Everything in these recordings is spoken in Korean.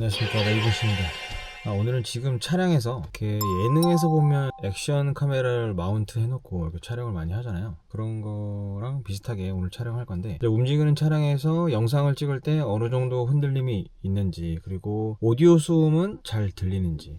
안녕하십니까. 레이브십니다. 아, 오늘은 지금 차량에서 이렇게 예능에서 보면 액션 카메라를 마운트 해놓고 이렇게 촬영을 많이 하잖아요. 그런 거랑 비슷하게 오늘 촬영할 건데 움직이는 차량에서 영상을 찍을 때 어느 정도 흔들림이 있는지 그리고 오디오 수음은 잘 들리는지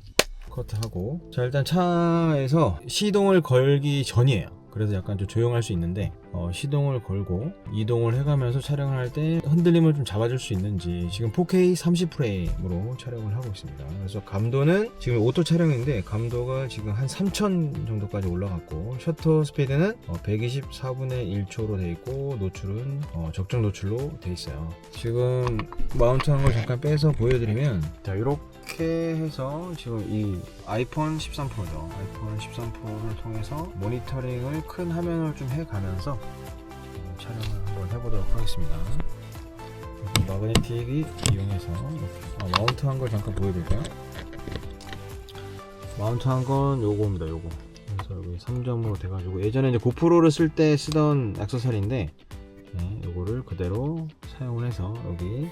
커트하고. 자 일단 차에서 시동을 걸기 전이에요 그래서 약간 좀 조용할 수 있는데 어, 시동을 걸고 이동을 해가면서 촬영을 할 때 흔들림을 좀 잡아줄 수 있는지 지금 4K 30프레임으로 촬영을 하고 있습니다. 그래서 감도는 지금 오토 촬영인데 감도가 지금 한 3000 정도까지 올라갔고 셔터 스피드는 124분의 1초로 돼 있고 노출은 어, 적정 노출로 돼 있어요. 지금 마운트한 걸 잠깐 빼서 보여드리면 자 이렇게 해서 지금 이 아이폰 13 프로죠. 아이폰 13 프로를 통해서 모니터링을 큰 화면을 좀 해가면서 어, 촬영을 한번 해보도록 하겠습니다. 마그네틱이 이용해서 이렇게. 아, 마운트 한 걸 잠깐 보여드릴까요? 마운트 한 건 요거입니다 요거. 그래서 여기 3점으로 돼가지고 예전에 이제 고프로를 쓸 때 쓰던 액세서리인데 네, 요거를 그대로 사용을 해서 여기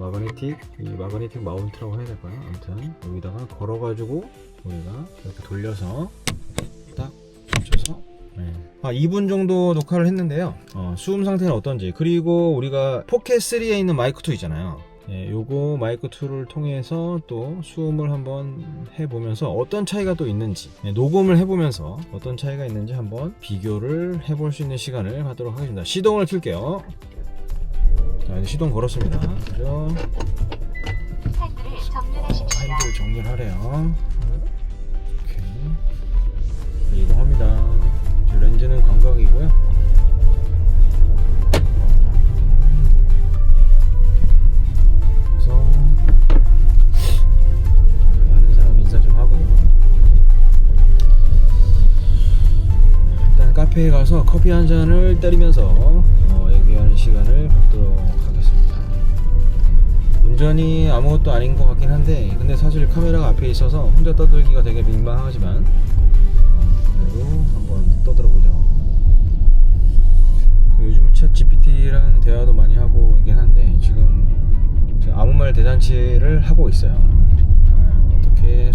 마그네틱 이 마그네틱 마운트라고 해야 될까요? 아무튼 여기다가 걸어가지고 우리가 이렇게 돌려서 딱 붙여서 네. 아 2분 정도 녹화를 했는데요. 어, 수음 상태는 어떤지. 그리고 우리가 포켓 3에 있는 마이크 2 있잖아요. 예, 요거 마이크 2를 통해서 또 수음을 한번 해보면서 어떤 차이가 또 있는지 예, 녹음을 해보면서 어떤 차이가 있는지 한번 비교를 해볼 수 있는 시간을 갖도록 하겠습니다. 시동을 킬게요 자 이제 시동 걸었습니다 그죠 핸들을 정렬하십시오. 핸들 정리를 하래요. 오케이. 네, 이동합니다. 이제 렌즈는 광각이고요. 그래서 아는 사람 인사 좀 하고 일단 카페에 가서 커피 한 잔을 때리면서 운전이 아무것도 아닌 것 같긴 한데 근데 사실 카메라가 앞에 있어서 혼자 떠들기가 되게 민망하지만 어, 그래도 한번 떠들어 보죠. 그 요즘은 챗 GPT랑 대화도 많이 하고 있긴 한데 지금 아무 말 대잔치를 하고 있어요. 어, 어떻게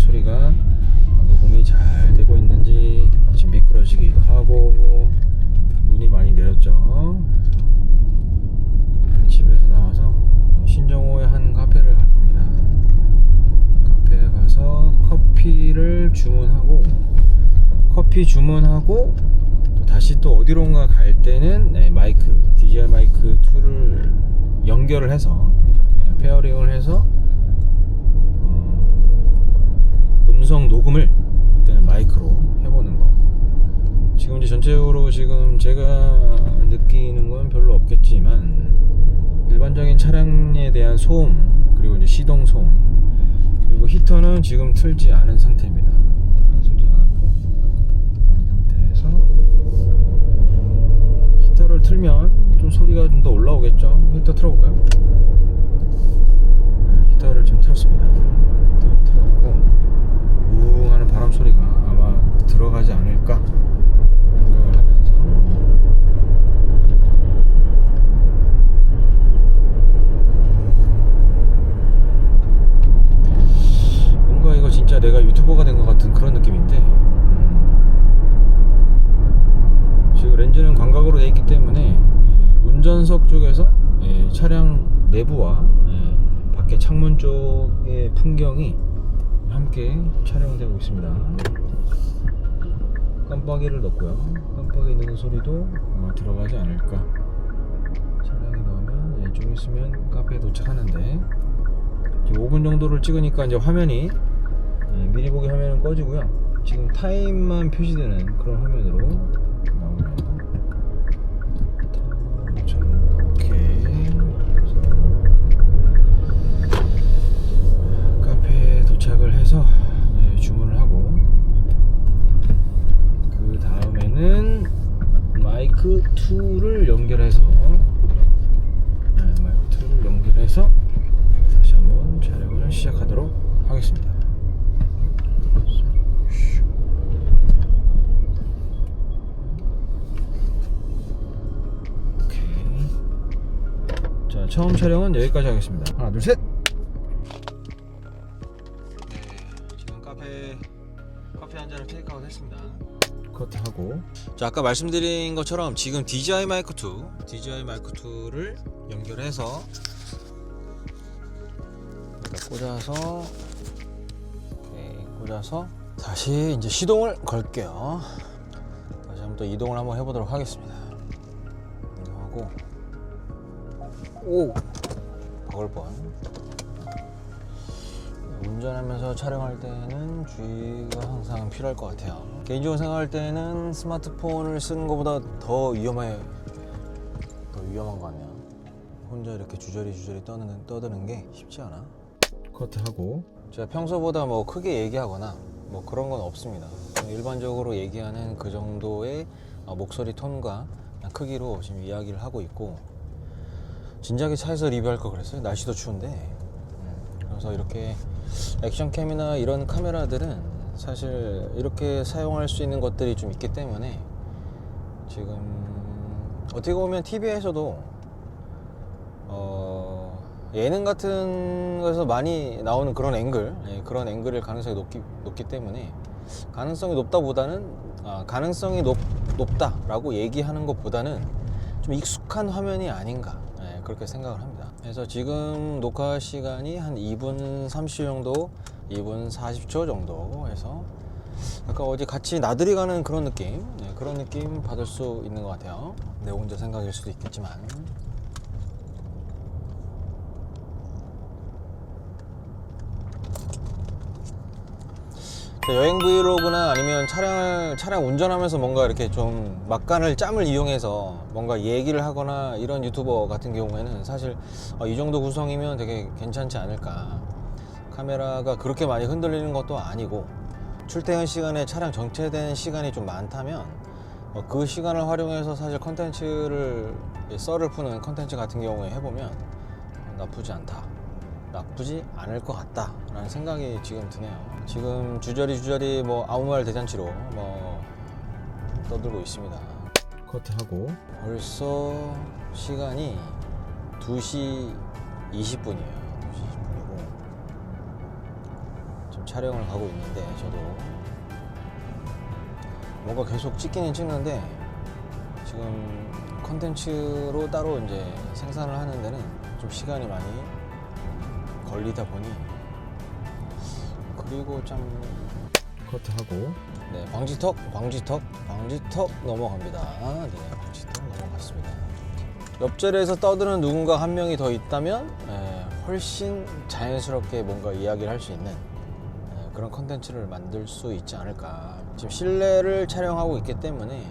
커피 주문하고 또 다시 또 어디론가 갈 때는 네, 마이크 DJI 마이크 2를 연결을 해서 네, 페어링을 해서 어, 음성 녹음을 그때는 마이크로 해보는 거. 지금 이제 전체적으로 지금 제가 느끼는 건 별로 없겠지만 일반적인 차량에 대한 소음 그리고 이제 시동 소음 그리고 히터는 지금 틀지 않은 상태입니다. 틀지 않았고 그런 상태에서 히터를 틀면 좀 소리가 좀 더 올라오겠죠. 히터 틀어볼까요? 네, 히터를 지금 틀었습니다. 히터 틀었고 우웅 하는 바람 소리가 아마 들어가지 않을까 생각을 하면서 뭔가 이거 진짜 내가 유튜버가 된 것 같은 그런 느낌인데 차량 내부와 예, 밖에 창문 쪽의 풍경이 함께 촬영되고 있습니다. 깜빡이를 넣고요. 깜빡이 넣는 소리도 아마 들어가지 않을까. 차량에 넣으면 예, 좀 있으면 카페에 도착하는데. 지금 5분 정도를 찍으니까 이제 화면이 예, 미리 보기 화면은 꺼지고요. 지금 타임만 표시되는 그런 화면 처음 촬영은 여기까지 하겠습니다. 하나, 둘, 셋. 카페 커피 한 잔을 테이크아웃 했습니다. 커트하고 자 아까 말씀드린 것처럼 지금 DJI 마이크 2 DJI 마이크 2를 연결해서 꽂아서 이렇게 꽂아서 다시 이제 시동을 걸게요. 다시 한번 또 이동을 한번 해보도록 하겠습니다. 오 박을 뻔. 운전하면서 촬영할 때는 주의가 항상 필요할 것 같아요. 개인적으로 생각할 때는 스마트폰을 쓰는 것보다 더 위험해, 더 위험한 것 같네요. 혼자 이렇게 주저리 주저리 떠드는, 떠드는 게 쉽지 않아. 커트하고 제가 평소보다 뭐 크게 얘기하거나 뭐 그런 건 없습니다. 일반적으로 얘기하는 그 정도의 어, 목소리 톤과 크기로 지금 이야기를 하고 있고 진작에 차에서 리뷰할 걸 그랬어요. 날씨도 추운데. 음, 그래서 이렇게 액션캠이나 이런 카메라들은 사실 이렇게 사용할 수 있는 것들이 좀 있기 때문에 지금 어떻게 보면 TV에서도 어, 예능 같은 거에서 많이 나오는 그런 앵글, 예, 그런 앵글일 가능성이 높기, 높기 때문에 가능성이 높다보다는 아, 가능성이 높, 높다라고 얘기하는 것보다는 좀 익숙한 화면이 아닌가 예, 그렇게 생각을 합니다. 그래서 지금 녹화 시간이 한 2분 30초 정도, 2분 40초 정도 해서 약간 어디 같이 나들이 가는 그런 느낌, 네, 그런 느낌 받을 수 있는 것 같아요. 내 혼자 생각일 수도 있겠지만. 여행 브이로그나 아니면 차량을 차량 운전하면서 뭔가 이렇게 좀 막간을 짬을 이용해서 뭔가 얘기를 하거나 이런 유튜버 같은 경우에는 사실 어, 이 정도 구성이면 되게 괜찮지 않을까. 카메라가 그렇게 많이 흔들리는 것도 아니고 출퇴근 시간에 차량 정체된 시간이 좀 많다면 어, 그 시간을 활용해서 사실 컨텐츠를 썰을 푸는 컨텐츠 같은 경우에 해보면 나쁘지 않다 나쁘지 않을 것 같다라는 생각이 지금 드네요. 지금 주저리 주저리 뭐 아무 말 대잔치로 뭐 떠들고 있습니다. 커트하고 벌써 시간이 2시 20분이에요. 2시 20분이고 지금 촬영을 가고 있는데 저도 뭔가 계속 찍기는 찍는데 지금 컨텐츠로 따로 이제 생산을 하는 데는 좀 시간이 많이 걸리다 보니 그리고 참 커트하고. 네 방지턱 방지턱 방지턱 넘어갑니다. 네 방지턱 넘어갔습니다. 옆자리에서 떠드는 누군가 한 명이 더 있다면 예, 훨씬 자연스럽게 뭔가 이야기를 할 수 있는 예, 그런 컨텐츠를 만들 수 있지 않을까. 지금 실내를 촬영하고 있기 때문에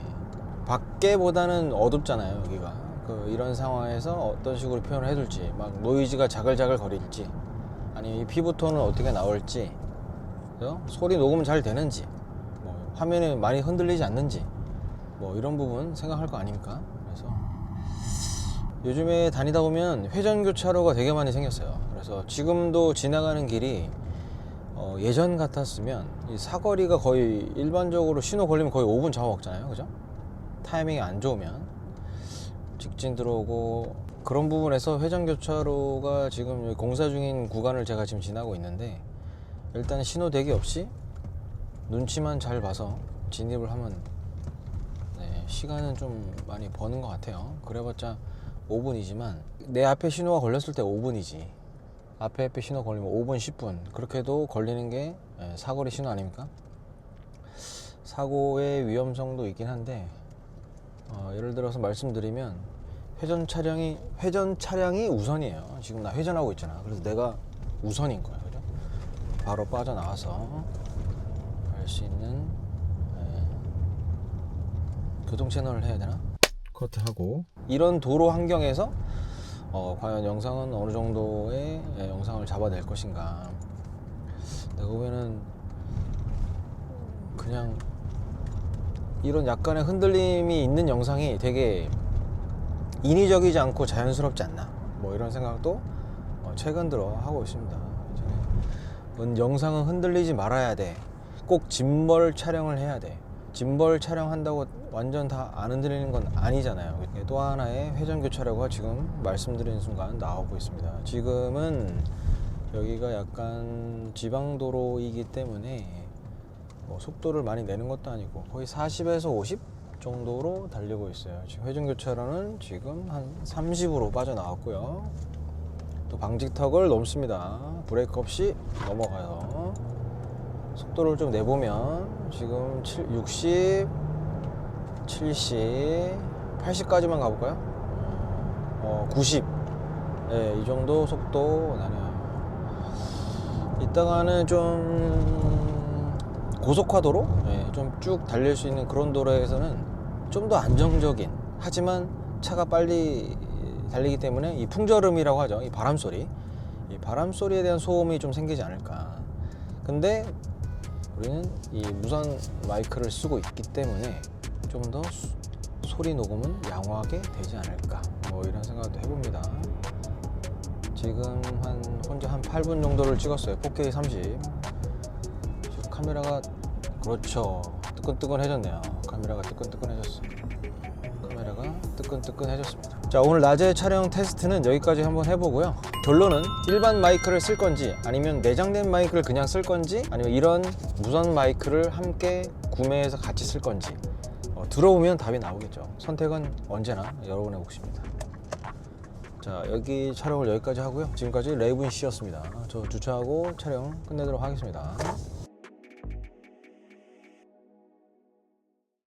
밖에보다는 어둡잖아요 여기가. 그 이런 상황에서 어떤 식으로 표현을 해줄지 막 노이즈가 자글자글 거릴지 아니 이 피부톤은 어떻게 나올지 그죠? 소리 녹음 잘 되는지 뭐 화면이 많이 흔들리지 않는지 뭐 이런 부분 생각할 거 아닙니까 그래서 요즘에 다니다 보면 회전 교차로가 되게 많이 생겼어요 그래서 지금도 지나가는 길이 어, 예전 같았으면 이 사거리가 거의 일반적으로 신호 걸리면 거의 5분 잡아먹잖아요 그죠? 타이밍이 안 좋으면 직진 들어오고 그런 부분에서 회전교차로가 지금 공사 중인 구간을 제가 지금 지나고 있는데 일단 신호 대기 없이 눈치만 잘 봐서 진입을 하면 네, 시간은 좀 많이 버는 것 같아요. 그래봤자 5분이지만 내 앞에 신호가 걸렸을 때 5분이지. 앞에 앞에 신호 걸리면 5분, 10분 그렇게도 걸리는 게 예, 사거리 신호 아닙니까? 사고의 위험성도 있긴 한데 어, 예를 들어서 말씀드리면 회전 차량이 회전 차량이 우선이에요. 지금 나 회전하고 있잖아. 그래서 내가 우선인 거야, 그죠? 바로 빠져나와서 갈 수 있는 예, 교통 채널을 해야 되나? 커트하고 이런 도로 환경에서 어, 과연 영상은 어느 정도의 예, 영상을 잡아낼 것인가? 내가 보면은 그냥 이런 약간의 흔들림이 있는 영상이 되게 인위적이지 않고 자연스럽지 않나? 뭐 이런 생각도 어, 최근 들어 하고 있습니다. 은- 영상은 흔들리지 말아야 돼꼭 짐벌 촬영을 해야 돼. 짐벌 촬영한다고 완전 다 안 흔들리는 건 아니잖아요. 또 하나의 회전교차로가 지금 말씀드린 순간 나오고 있습니다. 지금은 여기가 약간 지방도로이기 때문에 뭐 속도를 많이 내는 것도 아니고 거의 40에서 50 정도로 달리고 있어요. 지금 회전 교차로는 지금 한 30으로 빠져나왔고요. 또 방직턱을 넘습니다. 브레이크 없이 넘어가요. 속도를 좀 내보면 지금 7, 60, 70, 80까지만 가볼까요? 어, 90. 네, 이 정도 속도 나네요. 이따가는 좀 고속화도로 예, 좀쭉 달릴 수 있는 그런 도로에서는 좀 더 안정적인 하지만 차가 빨리 달리기 때문에 이 풍절음이라고 하죠 이 바람 소리. 이 바람 소리에 대한 소음이 좀 생기지 않을까. 근데 우리는 이 무선 마이크를 쓰고 있기 때문에 좀 더 소리 녹음은 양호하게 되지 않을까. 뭐 이런 생각도 해봅니다. 지금 한 혼자 한 8분 정도를 찍었어요 4K 30 지금 카메라가 그렇죠. 뜨끈뜨끈해졌네요 카메라가 뜨끈뜨끈해졌어. 카메라가 뜨끈뜨끈해졌습니다. 자 오늘 낮에 촬영 테스트는 여기까지 한번 해보고요. 결론은 일반 마이크를 쓸 건지 아니면 내장된 마이크를 그냥 쓸 건지 아니면 이런 무선 마이크를 함께 구매해서 같이 쓸 건지 어, 들어보면 답이 나오겠죠. 선택은 언제나 여러분의 몫입니다. 자 여기 촬영을 여기까지 하고요. 지금까지 레이븐 씨였습니다. 저 주차하고 촬영 끝내도록 하겠습니다